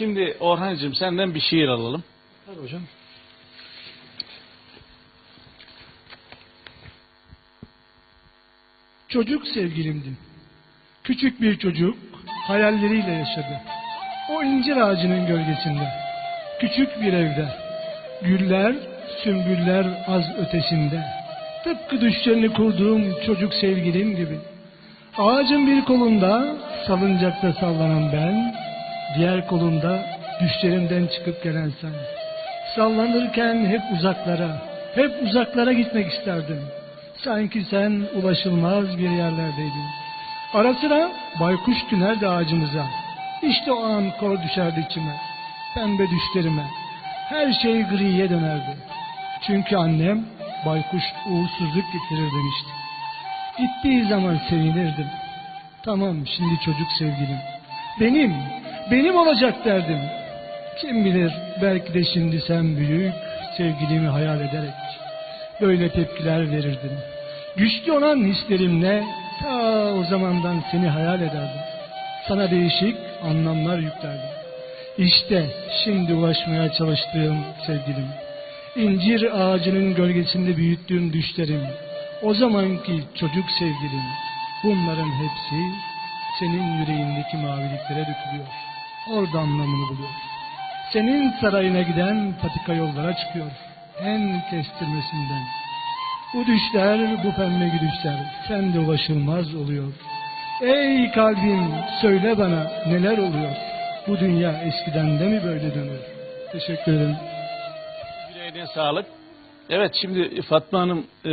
Şimdi Orhancığım senden bir şiir alalım. Tabii hocam. Çocuk sevgilimdin. Küçük bir çocuk hayalleriyle yaşadı. O incir ağacının gölgesinde. Küçük bir evde. Güller, sümbüller az ötesinde. Tıpkı düşlerini kurduğum çocuk sevgilim gibi. Ağacın bir kolunda salıncakta sallanan ben, diğer kolunda düşlerimden çıkıp gelen sen. Sallanırken hep uzaklara, hep uzaklara gitmek isterdim. Sanki sen ulaşılmaz bir yerlerdeydin. Ara sıra baykuş tünerdi ağacımıza. İşte o an kor düşerdi içime, pembe düşlerime. Her şey griye dönerdi. Çünkü annem baykuş uğursuzluk getirir demişti. Gittiği zaman sevinirdim. Tamam şimdi çocuk sevgilim. Benim, benim olacak derdim. Kim bilir belki de şimdi sen büyük sevgilimi hayal ederek böyle tepkiler verirdin. Güçlü olan hislerimle ta o zamandan seni hayal ederdim. Sana değişik anlamlar yüklerdim. İşte şimdi ulaşmaya çalıştığım sevgilim. İncir ağacının gölgesinde büyüttüğüm düşlerim. O zamanki çocuk sevgilim. Bunların hepsi senin yüreğindeki maviliklere dökülüyor. Orada anlamını buluyor. Senin sarayına giden patika yollara çıkıyor. En kestirmesinden. Bu düşler, bu pembe gülüşler sende ulaşılmaz oluyor. Ey kalbim söyle bana neler oluyor? Bu dünya eskiden de mi böyle dönüyor? Teşekkür ederim. Yüreğine sağlık. Evet şimdi Fatma Hanım e,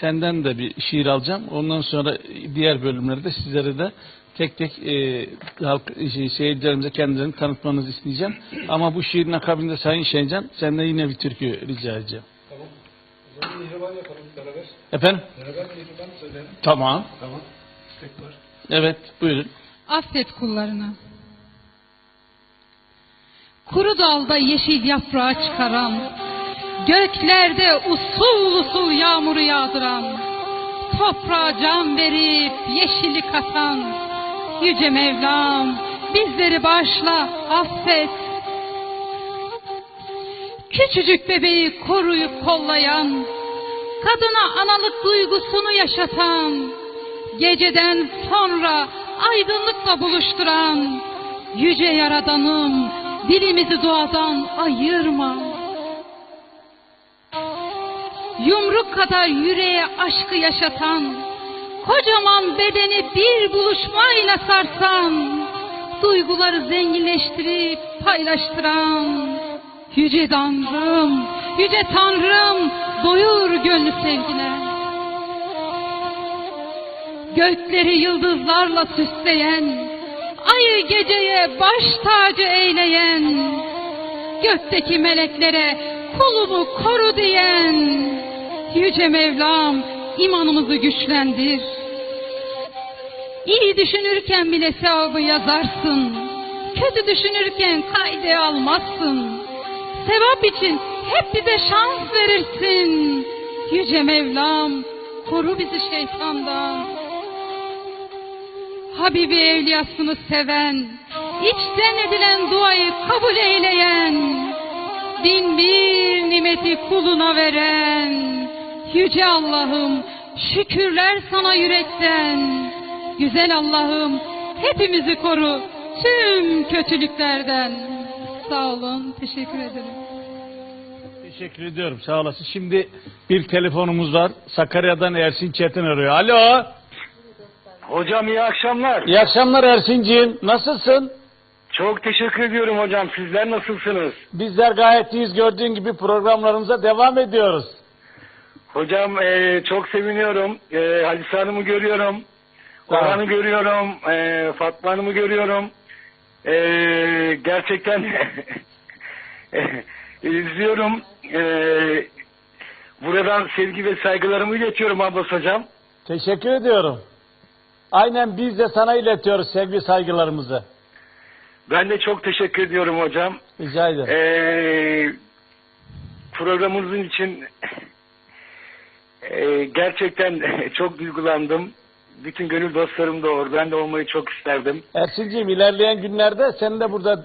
senden de bir şiir alacağım. Ondan sonra diğer bölümlerde sizlere de tek tek e, halk şey, seyircilerimize kendilerini tanıtmanızı isteyeceğim. Ama bu şiirin akabinde Sayın Şencan senden yine bir türkü rica edeceğim. Tamam. O zaman mihriban yapalım beraber. Efendim? Beraber mihriban söyleyelim. Tamam. Tamam. Evet buyurun. Affet kullarını. Kuru dalda yeşil yaprağı çıkaran, göklerde usul usul yağmuru yağdıran, toprağa can verip yeşili katan, yüce Mevlam bizleri bağışla, affet. Küçücük bebeği koruyup kollayan, kadına analık duygusunu yaşatan, geceden sonra aydınlıkla buluşturan yüce yaradanım dilimizi duadan ayırma. Yumruk kadar yüreğe aşkı yaşatan, kocaman bedeni bir buluşmayla sarsan, duyguları zenginleştirip paylaştıran, yüce Tanrım, yüce Tanrım doyur gönlü sevgiler. Gökleri yıldızlarla süsleyen, ayı geceye baş tacı eyleyen, gökteki meleklere kulumu koru diyen, yüce Mevlam imanımızı güçlendir. İyi düşünürken bile sevabı yazarsın, kötü düşünürken kayde almazsın. Sevap için hep bize şans verirsin. Yüce Mevlam koru bizi şeytandan. Habibi evliyasını seven, içten edilen duayı kabul eyleyen, bin bir nimeti kuluna veren, Yüce Allah'ım şükürler sana yürekten, güzel Allah'ım hepimizi koru tüm kötülüklerden. Sağ olun, teşekkür ederim. Teşekkür ediyorum sağ olasın. Şimdi bir telefonumuz var. Sakarya'dan Ersin Çetin arıyor. Alo. Hocam iyi akşamlar. İyi akşamlar Ersin'ciğim. Nasılsın? Çok teşekkür ediyorum hocam. Sizler nasılsınız? Bizler gayet iyiyiz. Gördüğün gibi programlarımıza devam ediyoruz. Hocam eee, çok seviniyorum. Eee Halise Hanım'ı görüyorum. Ol. Orhan'ı görüyorum. eee, Fatma Hanım'ı görüyorum. Eee, gerçekten izliyorum. Eee, buradan sevgi ve saygılarımı iletiyorum Abbas hocam. Teşekkür ediyorum. Aynen biz de sana iletiyoruz sevgi saygılarımızı. Ben de çok teşekkür ediyorum hocam. Rica ederim. Ee, programınızın için e, gerçekten çok duygulandım. Bütün gönül dostlarım da orada. Ben de olmayı çok isterdim. Ersin'ciğim ilerleyen günlerde seni de burada